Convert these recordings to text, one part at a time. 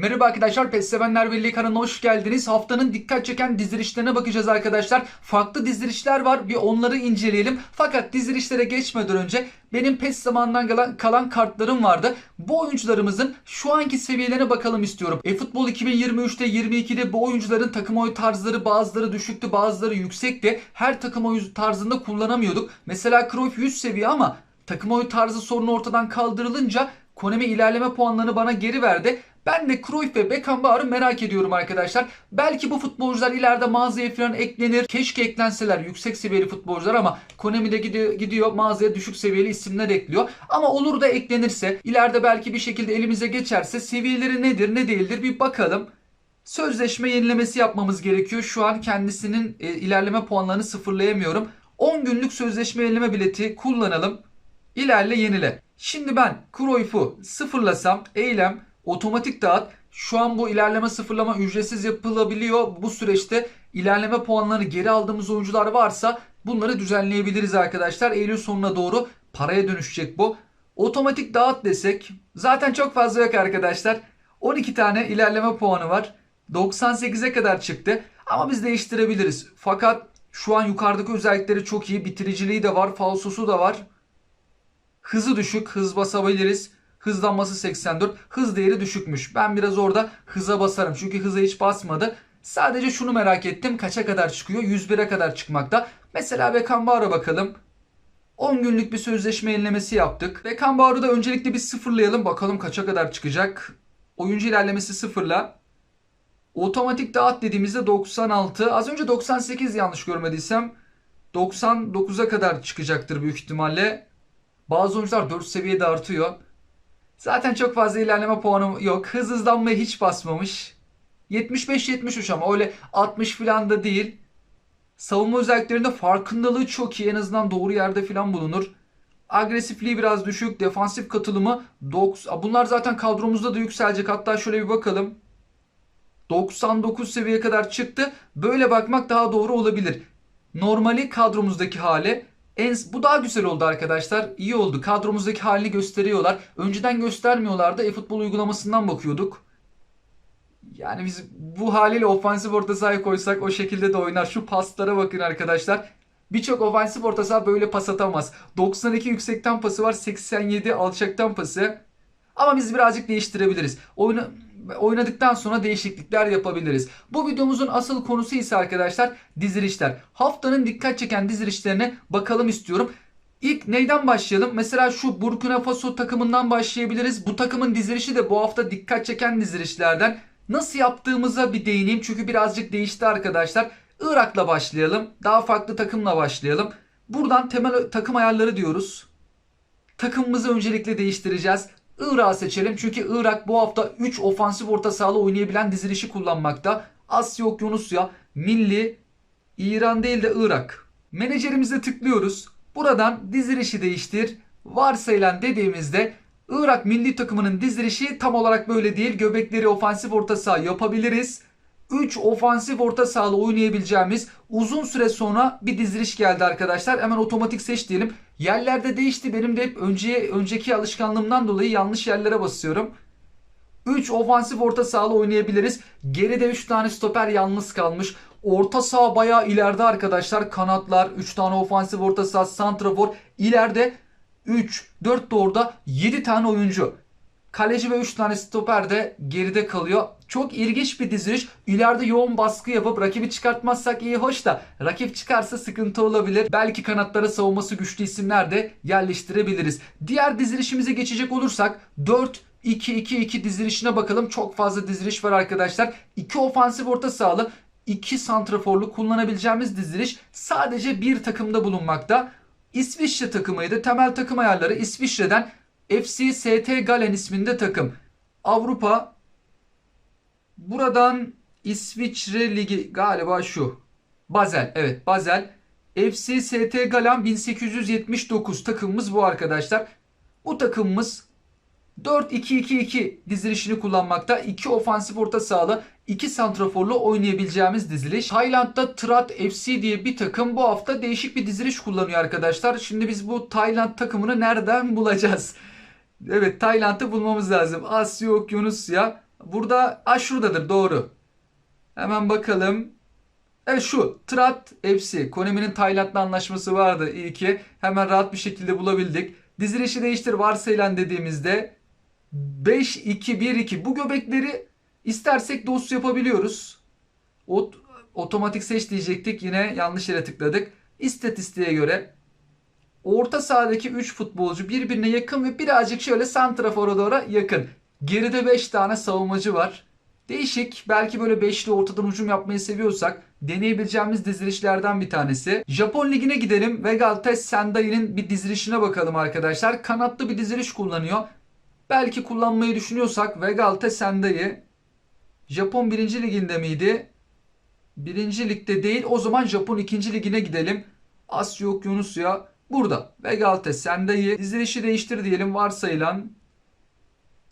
Merhaba arkadaşlar, PES Sevenler Birliği kanalına hoş geldiniz. Haftanın dikkat çeken dizilişlerine bakacağız arkadaşlar. Farklı dizilişler var, bir onları inceleyelim. Fakat dizilişlere geçmeden önce benim PES zamanından kalan, kalan kartlarım vardı. Bu oyuncularımızın şu anki seviyelerine bakalım istiyorum. E-Futbol 2023'te 22'de bu oyuncuların takım oy tarzları bazıları düşüktü, bazıları yüksekti. Her takım oy tarzında kullanamıyorduk. Mesela Cruyff 100 seviye ama takım oy tarzı sorunu ortadan kaldırılınca Konami ilerleme puanlarını bana geri verdi. Ben de Cruyff ve Beckenbauer'ı merak ediyorum arkadaşlar. Belki bu futbolcular ileride mağazaya falan eklenir. Keşke eklenseler yüksek seviyeli futbolcular ama Konami de gidiyor, gidiyor mağazaya düşük seviyeli isimler ekliyor. Ama olur da eklenirse ileride belki bir şekilde elimize geçerse seviyeleri nedir ne değildir bir bakalım. Sözleşme yenilemesi yapmamız gerekiyor. Şu an kendisinin e, ilerleme puanlarını sıfırlayamıyorum. 10 günlük sözleşme yenileme bileti kullanalım. İlerle yenile. Şimdi ben Cruyff'u sıfırlasam eylem otomatik dağıt. Şu an bu ilerleme sıfırlama ücretsiz yapılabiliyor. Bu süreçte ilerleme puanlarını geri aldığımız oyuncular varsa bunları düzenleyebiliriz arkadaşlar. Eylül sonuna doğru paraya dönüşecek bu. Otomatik dağıt desek zaten çok fazla yok arkadaşlar. 12 tane ilerleme puanı var. 98'e kadar çıktı. Ama biz değiştirebiliriz. Fakat şu an yukarıdaki özellikleri çok iyi. Bitiriciliği de var. Falsosu da var. Hızı düşük. Hız basabiliriz. Hızlanması 84. Hız değeri düşükmüş. Ben biraz orada hıza basarım. Çünkü hıza hiç basmadı. Sadece şunu merak ettim. Kaça kadar çıkıyor? 101'e kadar çıkmakta. Mesela Beckenbauer'a bakalım. 10 günlük bir sözleşme yenilemesi yaptık. Beckenbauer'u da öncelikle bir sıfırlayalım. Bakalım kaça kadar çıkacak. Oyuncu ilerlemesi sıfırla. Otomatik dağıt dediğimizde 96. Az önce 98 yanlış görmediysem. 99'a kadar çıkacaktır büyük ihtimalle. Bazı oyuncular 4 seviyede artıyor. Zaten çok fazla ilerleme puanı yok. Hız hızlanmaya hiç basmamış. 75-73 ama öyle 60 falan da değil. Savunma özelliklerinde farkındalığı çok iyi. En azından doğru yerde falan bulunur. Agresifliği biraz düşük. Defansif katılımı 90. Bunlar zaten kadromuzda da yükselecek. Hatta şöyle bir bakalım. 99 seviyeye kadar çıktı. Böyle bakmak daha doğru olabilir. Normali kadromuzdaki hali. En, bu daha güzel oldu arkadaşlar. İyi oldu. Kadromuzdaki halini gösteriyorlar. Önceden göstermiyorlardı. E-futbol uygulamasından bakıyorduk. Yani biz bu haliyle ofansif orta sahaya koysak o şekilde de oynar. Şu paslara bakın arkadaşlar. Birçok ofansif orta saha böyle pas atamaz. 92 yüksekten pası var. 87 alçaktan pası. Ama biz birazcık değiştirebiliriz. Oyunu oynadıktan sonra değişiklikler yapabiliriz. Bu videomuzun asıl konusu ise arkadaşlar dizilişler. Haftanın dikkat çeken dizilişlerine bakalım istiyorum. İlk neyden başlayalım? Mesela şu Burkina Faso takımından başlayabiliriz. Bu takımın dizilişi de bu hafta dikkat çeken dizilişlerden. Nasıl yaptığımıza bir değineyim çünkü birazcık değişti arkadaşlar. Irak'la başlayalım. Daha farklı takımla başlayalım. Buradan temel takım ayarları diyoruz. Takımımızı öncelikle değiştireceğiz. Irak'ı seçelim çünkü Irak bu hafta 3 ofansif orta sahalı oynayabilen dizilişi kullanmakta. Asya Okyanusya, Milli, İran değil de Irak. Menajerimize tıklıyoruz. Buradan dizilişi değiştir. Varsayılan dediğimizde Irak milli takımının dizilişi tam olarak böyle değil. Göbekleri ofansif orta saha yapabiliriz. 3 ofansif orta sahalı oynayabileceğimiz uzun süre sonra bir diziliş geldi arkadaşlar. Hemen otomatik seç diyelim. Yerlerde değişti. Benim de hep önce, önceki alışkanlığımdan dolayı yanlış yerlere basıyorum. 3 ofansif orta sahalı oynayabiliriz. Geride 3 tane stoper yalnız kalmış. Orta saha bayağı ileride arkadaşlar. Kanatlar, 3 tane ofansif orta saha, santrafor. İleride 3, 4 de orada 7 tane oyuncu. Kaleci ve 3 tane stoper de geride kalıyor. Çok ilginç bir diziliş. İleride yoğun baskı yapıp rakibi çıkartmazsak iyi hoş da rakip çıkarsa sıkıntı olabilir. Belki kanatlara savunması güçlü isimler de yerleştirebiliriz. Diğer dizilişimize geçecek olursak 4 2-2-2 dizilişine bakalım. Çok fazla diziliş var arkadaşlar. 2 ofansif orta sahalı, 2 santraforlu kullanabileceğimiz diziliş sadece bir takımda bulunmakta. İsviçre takımıydı. Temel takım ayarları İsviçre'den FC ST Galen isminde takım. Avrupa buradan İsviçre Ligi galiba şu. Basel evet Basel. FC ST Galen 1879 takımımız bu arkadaşlar. Bu takımımız 4-2-2-2 dizilişini kullanmakta. 2 ofansif orta sahalı, 2 santraforlu oynayabileceğimiz diziliş. Tayland'da Trat FC diye bir takım bu hafta değişik bir diziliş kullanıyor arkadaşlar. Şimdi biz bu Tayland takımını nereden bulacağız? Evet Tayland'ı bulmamız lazım. Asya Okyanusya Burada a şuradadır doğru. Hemen bakalım. Evet şu Trat FC. Konami'nin Tayland'la anlaşması vardı. İyi ki hemen rahat bir şekilde bulabildik. Dizilişi değiştir varsayılan dediğimizde 5-2-1-2 bu göbekleri istersek dost yapabiliyoruz. Ot otomatik seç diyecektik. Yine yanlış yere tıkladık. İstatistiğe göre orta sahadaki 3 futbolcu birbirine yakın ve birazcık şöyle santrafora doğru yakın. Geride 5 tane savunmacı var. Değişik. Belki böyle beşli ortadan hücum yapmayı seviyorsak deneyebileceğimiz dizilişlerden bir tanesi. Japon ligine gidelim. Vegalte Sendai'nin bir dizilişine bakalım arkadaşlar. Kanatlı bir diziliş kullanıyor. Belki kullanmayı düşünüyorsak Vegalte Sendai Japon 1. liginde miydi? 1. ligde değil. O zaman Japon 2. ligine gidelim. Asya Okyanusya burada. Vegalte Sendai dizilişi değiştir diyelim varsayılan.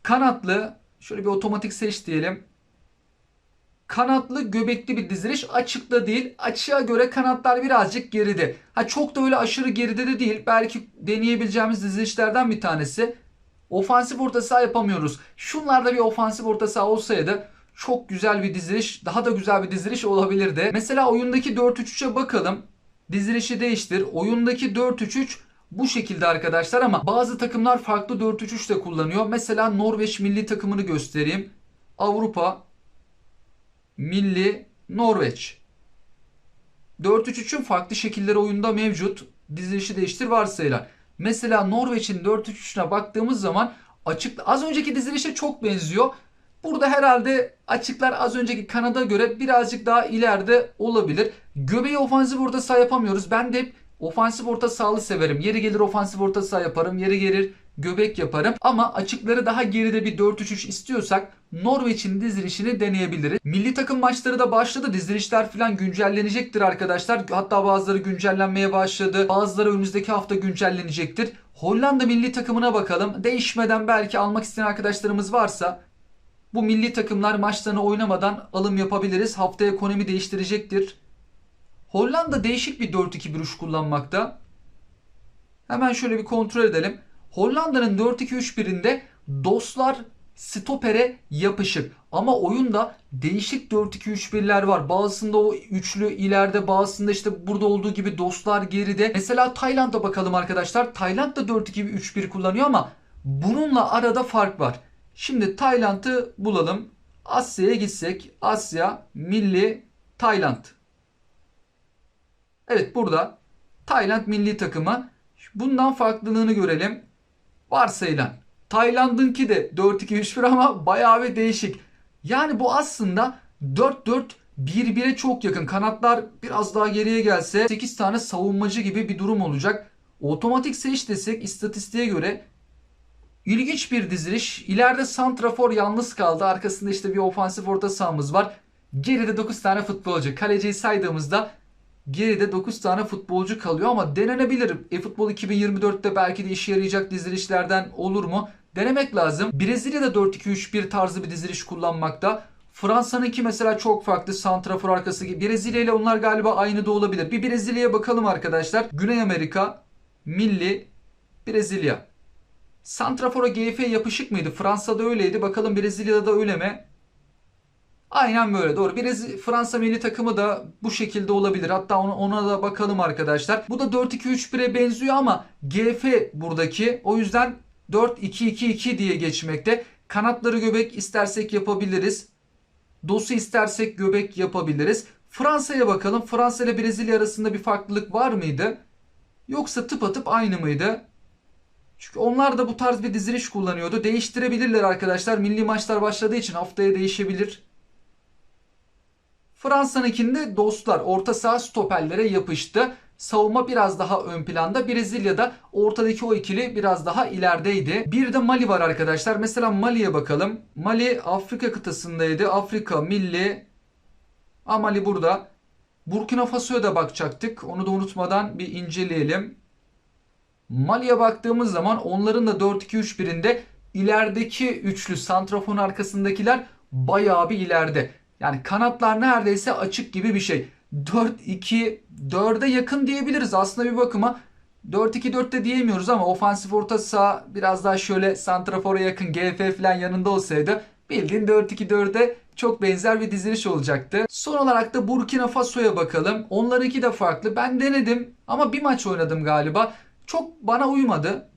Kanatlı şöyle bir otomatik seç diyelim kanatlı göbekli bir diziliş açıkta değil. Açığa göre kanatlar birazcık geride. Ha çok da öyle aşırı geride de değil. Belki deneyebileceğimiz dizilişlerden bir tanesi. Ofansif orta saha yapamıyoruz. Şunlarda bir ofansif orta saha olsaydı çok güzel bir diziliş, daha da güzel bir diziliş olabilirdi. Mesela oyundaki 4-3-3'e bakalım. Dizilişi değiştir. Oyundaki 4-3-3 bu şekilde arkadaşlar ama bazı takımlar farklı 4-3-3 de kullanıyor. Mesela Norveç milli takımını göstereyim. Avrupa Milli Norveç. 4-3-3'ün farklı şekilleri oyunda mevcut. Dizilişi değiştir varsayılan. Mesela Norveç'in 4-3-3'üne baktığımız zaman açık az önceki dizilişe çok benziyor. Burada herhalde açıklar az önceki Kanada göre birazcık daha ileride olabilir. Göbeği ofansif orta saha yapamıyoruz. Ben de hep ofansif orta sahalı severim. Yeri gelir ofansif orta saha yaparım. Yeri gelir göbek yaparım. Ama açıkları daha geride bir 4-3-3 istiyorsak Norveç'in dizilişini deneyebiliriz. Milli takım maçları da başladı. Dizilişler falan güncellenecektir arkadaşlar. Hatta bazıları güncellenmeye başladı. Bazıları önümüzdeki hafta güncellenecektir. Hollanda milli takımına bakalım. Değişmeden belki almak isteyen arkadaşlarımız varsa bu milli takımlar maçlarını oynamadan alım yapabiliriz. Haftaya ekonomi değiştirecektir. Hollanda değişik bir 4-2-1-3 kullanmakta. Hemen şöyle bir kontrol edelim. Hollanda'nın 4-2-3-1'inde dostlar stopere yapışık. Ama oyunda değişik 4-2-3-1'ler var. Bazısında o üçlü ileride bazısında işte burada olduğu gibi dostlar geride. Mesela Tayland'a bakalım arkadaşlar. Tayland da 4-2-3-1 kullanıyor ama bununla arada fark var. Şimdi Tayland'ı bulalım. Asya'ya gitsek. Asya, milli, Tayland. Evet burada Tayland milli takımı. Bundan farklılığını görelim. Varsayılan. Tayland'ınki de 4-2-3-1 ama bayağı bir değişik. Yani bu aslında 4-4-1-1'e çok yakın. Kanatlar biraz daha geriye gelse 8 tane savunmacı gibi bir durum olacak. Otomatik seç desek istatistiğe göre ilginç bir diziliş. İleride Santrafor yalnız kaldı. Arkasında işte bir ofansif orta sahamız var. Geride 9 tane futbolcu. Kaleciyi saydığımızda geride 9 tane futbolcu kalıyor ama denenebilir. E-Futbol 2024'te belki de işe yarayacak dizilişlerden olur mu? Denemek lazım. Brezilya'da 4-2-3-1 tarzı bir diziliş kullanmakta. Fransa'nınki mesela çok farklı. Santrafor arkası gibi. Brezilya ile onlar galiba aynı da olabilir. Bir Brezilya'ya bakalım arkadaşlar. Güney Amerika, Milli, Brezilya. Santrafor'a GF yapışık mıydı? Fransa'da öyleydi. Bakalım Brezilya'da da öyle mi? Aynen böyle doğru. Biraz Fransa milli takımı da bu şekilde olabilir. Hatta ona, ona da bakalım arkadaşlar. Bu da 4-2-3-1'e benziyor ama GF buradaki. O yüzden 4-2-2-2 diye geçmekte. Kanatları göbek istersek yapabiliriz. Dosu istersek göbek yapabiliriz. Fransa'ya bakalım. Fransa ile Brezilya arasında bir farklılık var mıydı? Yoksa tıpatıp aynı mıydı? Çünkü onlar da bu tarz bir diziliş kullanıyordu. Değiştirebilirler arkadaşlar. Milli maçlar başladığı için haftaya değişebilir. Fransa'nınkinde dostlar orta saha stoperlere yapıştı. Savunma biraz daha ön planda. Brezilya'da ortadaki o ikili biraz daha ilerideydi. Bir de Mali var arkadaşlar. Mesela Mali'ye bakalım. Mali Afrika kıtasındaydı. Afrika milli. Aa, Mali burada. Burkina Faso'ya da bakacaktık. Onu da unutmadan bir inceleyelim. Mali'ye baktığımız zaman onların da 4-2-3-1'inde ilerideki üçlü santrafon arkasındakiler bayağı bir ileride. Yani kanatlar neredeyse açık gibi bir şey. 4-2 4'e yakın diyebiliriz aslında bir bakıma. 4-2-4 de diyemiyoruz ama ofansif orta saha biraz daha şöyle santrafora yakın GF falan yanında olsaydı Bildiğin 4-2-4'e çok benzer bir diziliş olacaktı. Son olarak da Burkina Faso'ya bakalım. Onlarınki de farklı. Ben denedim ama bir maç oynadım galiba. Çok bana uymadı.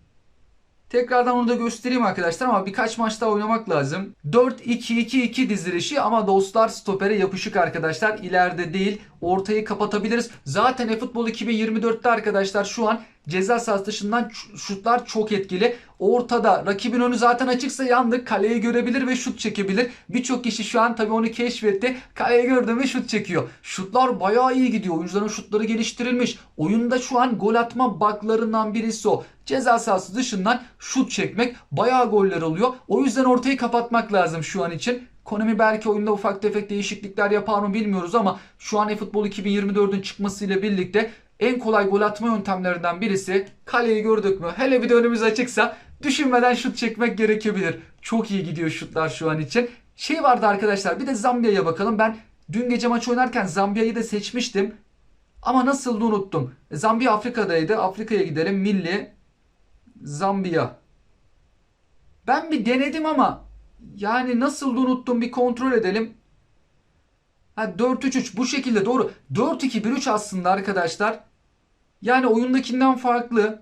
Tekrardan onu da göstereyim arkadaşlar ama birkaç maç daha oynamak lazım. 4-2-2-2 dizilişi ama dostlar stopere yapışık arkadaşlar. İleride değil ortayı kapatabiliriz. Zaten eFootball 2024'te arkadaşlar şu an ceza sahası dışından şutlar çok etkili. Ortada rakibin önü zaten açıksa yandık. Kaleyi görebilir ve şut çekebilir. Birçok kişi şu an tabii onu keşfetti. Kaleyi gördü ve şut çekiyor. Şutlar bayağı iyi gidiyor. Oyuncuların şutları geliştirilmiş. Oyunda şu an gol atma baklarından birisi o. Ceza sahası dışından şut çekmek bayağı goller oluyor. O yüzden ortayı kapatmak lazım şu an için. Konami belki oyunda ufak tefek değişiklikler yapar mı bilmiyoruz ama şu an eFootball 2024'ün çıkmasıyla birlikte en kolay gol atma yöntemlerinden birisi kaleyi gördük mü hele bir de önümüz açıksa düşünmeden şut çekmek gerekebilir. Çok iyi gidiyor şutlar şu an için. Şey vardı arkadaşlar bir de Zambiya'ya bakalım. Ben dün gece maç oynarken Zambiya'yı da seçmiştim. Ama nasıldı unuttum. Zambiya Afrika'daydı. Afrika'ya gidelim. Milli Zambiya. Ben bir denedim ama yani nasıl unuttum bir kontrol edelim. Ha 4-3-3 bu şekilde doğru. 4-2-1-3 aslında arkadaşlar. Yani oyundakinden farklı.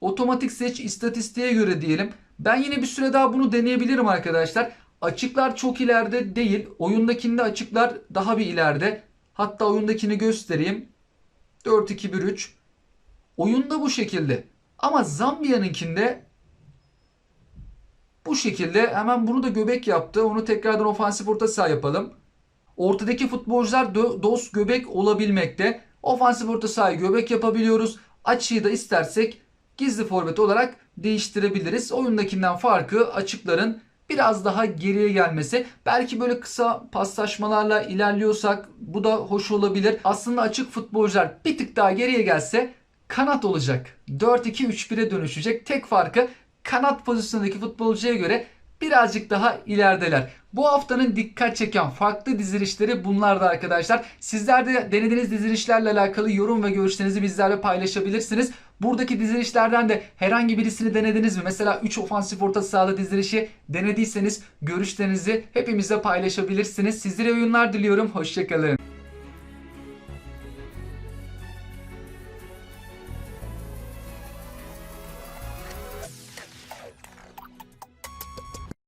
Otomatik seç istatistiğe göre diyelim. Ben yine bir süre daha bunu deneyebilirim arkadaşlar. Açıklar çok ileride değil. Oyundakinde açıklar daha bir ileride. Hatta oyundakini göstereyim. 4-2-1-3. Oyunda bu şekilde. Ama Zambiya'nınkinde bu şekilde hemen bunu da göbek yaptı. Onu tekrardan ofansif orta saha yapalım. Ortadaki futbolcular dost göbek olabilmekte. Ofansif orta sahayı göbek yapabiliyoruz. Açıyı da istersek gizli forvet olarak değiştirebiliriz. Oyundakinden farkı açıkların biraz daha geriye gelmesi. Belki böyle kısa paslaşmalarla ilerliyorsak bu da hoş olabilir. Aslında açık futbolcular bir tık daha geriye gelse kanat olacak. 4-2-3-1'e dönüşecek. Tek farkı kanat pozisyonundaki futbolcuya göre birazcık daha ilerideler. Bu haftanın dikkat çeken farklı dizilişleri bunlardı arkadaşlar. Sizler de denediğiniz dizilişlerle alakalı yorum ve görüşlerinizi bizlerle paylaşabilirsiniz. Buradaki dizilişlerden de herhangi birisini denediniz mi? Mesela 3 ofansif orta sahada dizilişi denediyseniz görüşlerinizi hepimizle paylaşabilirsiniz. Sizlere oyunlar diliyorum. Hoşçakalın.